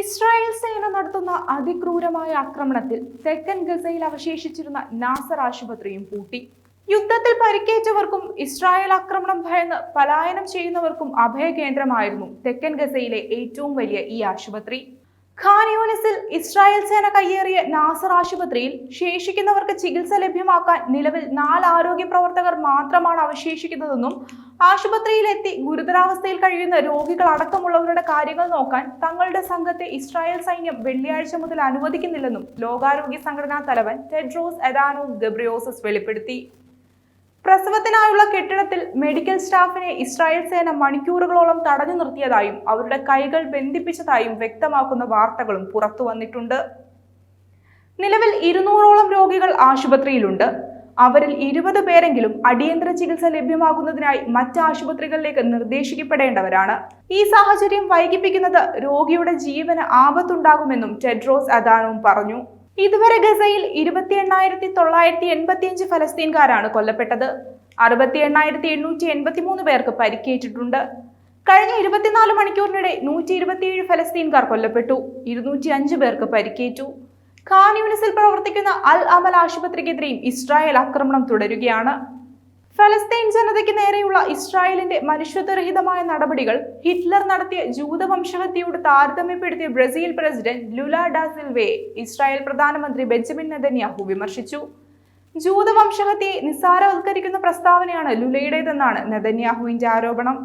Israel സേന നടത്തുന്ന അതിക്രൂരമായ ആക്രമണത്തിൽ തെക്കൻ ഗസയിൽ അവശേഷിച്ചിരുന്ന നാസർ ആശുപത്രിയും പൂട്ടി. യുദ്ധത്തിൽ പരിക്കേറ്റവർക്കും ഇസ്രായേൽ ആക്രമണം ഭയന്ന് പലായനം ചെയ്യുന്നവർക്കും അഭയകേന്ദ്രമായിരുന്നു തെക്കൻ ഗസയിലെ ഏറ്റവും വലിയ ഈ ആശുപത്രി. ഖാൻ യൂണിസിൽ ഇസ്രായേൽ സേന കയ്യേറിയ നാസർ ആശുപത്രിയിൽ ശേഷിക്കുന്നവർക്ക് ചികിത്സ ലഭ്യമാക്കാൻ നിലവിൽ നാല് ആരോഗ്യ പ്രവർത്തകർ മാത്രമാണ് അവശേഷിക്കുന്നതെന്നും ആശുപത്രിയിലെത്തി ഗുരുതരാവസ്ഥയിൽ കഴിയുന്ന രോഗികൾ അടക്കമുള്ളവരുടെ കാര്യങ്ങൾ നോക്കാൻ തങ്ങളുടെ സംഘത്തെ ഇസ്രായേൽ സൈന്യം വെള്ളിയാഴ്ച മുതൽ അനുവദിക്കുന്നില്ലെന്നും ലോകാരോഗ്യ സംഘടനാ തലവൻ ടെഡ്രോസ് എദാനോ ഗബ്രിയോസസ് വെളിപ്പെടുത്തി. പ്രസവത്തിനായുള്ള കെട്ടിടത്തിൽ മെഡിക്കൽ സ്റ്റാഫിനെ ഇസ്രായേൽ സേന മണിക്കൂറുകളോളം തടഞ്ഞു നിർത്തിയതായും അവരുടെ കൈകൾ ബന്ധിപ്പിച്ചതായും വ്യക്തമാക്കുന്ന വാർത്തകളും പുറത്തു വന്നിട്ടുണ്ട്. നിലവിൽ ഇരുന്നൂറോളം രോഗികൾ ആശുപത്രിയിലുണ്ട്. അവരിൽ ഇരുപത് പേരെങ്കിലും അടിയന്തര ചികിത്സ ലഭ്യമാകുന്നതിനായി മറ്റ് ആശുപത്രികളിലേക്ക് നിർദ്ദേശിക്കപ്പെടേണ്ടവരാണ്. ഈ സാഹചര്യം വൈകിപ്പിക്കുന്നത് രോഗിയുടെ ജീവന് ആപത്തുണ്ടാകുമെന്നും ടെഡ്രോസ് അദാനവും പറഞ്ഞു. ഇതുവരെ ഗസയിൽ ഇരുപത്തി എണ്ണായിരത്തി തൊള്ളായിരത്തി എൺപത്തിയഞ്ച് ഫലസ്തീൻകാരാണ് കൊല്ലപ്പെട്ടത്. അറുപത്തി എണ്ണായിരത്തി എണ്ണൂറ്റി എൺപത്തി മൂന്ന് പേർക്ക് പരിക്കേറ്റിട്ടുണ്ട്. കഴിഞ്ഞ ഇരുപത്തിനാല് മണിക്കൂറിനിടെ നൂറ്റി ഇരുപത്തിയേഴ് ഫലസ്തീൻകാർ കൊല്ലപ്പെട്ടു. ഇരുന്നൂറ്റി അഞ്ച് പേർക്ക് പരിക്കേറ്റു. ഖാൻ യൂണിസിൽ പ്രവർത്തിക്കുന്ന അൽ അമൽ ആശുപത്രിക്കെതിരെയും ഇസ്രായേൽ ആക്രമണം തുടരുകയാണ്. ഫലസ്തീൻ ജനതയ്ക്ക് നേരെയുള്ള ഇസ്രായേലിന്റെ മനുഷ്യത്വരഹിതമായ നടപടികൾ ഹിറ്റ്ലർ നടത്തിയ ജൂതവംശഹത്യയോട് താരതമ്യപ്പെടുത്തിയ Brazil president Lula da Israel പ്രധാനമന്ത്രി ബെഞ്ചമിൻ നെതന്യാഹു വിമർശിച്ചു. ജൂതവംശഹത്യയെ നിസ്സാരവൽക്കരിക്കുന്ന പ്രസ്താവനയാണ് ലുലയുടേതെന്നാണ് നെതന്യാഹുവിന്റെ ആരോപണം.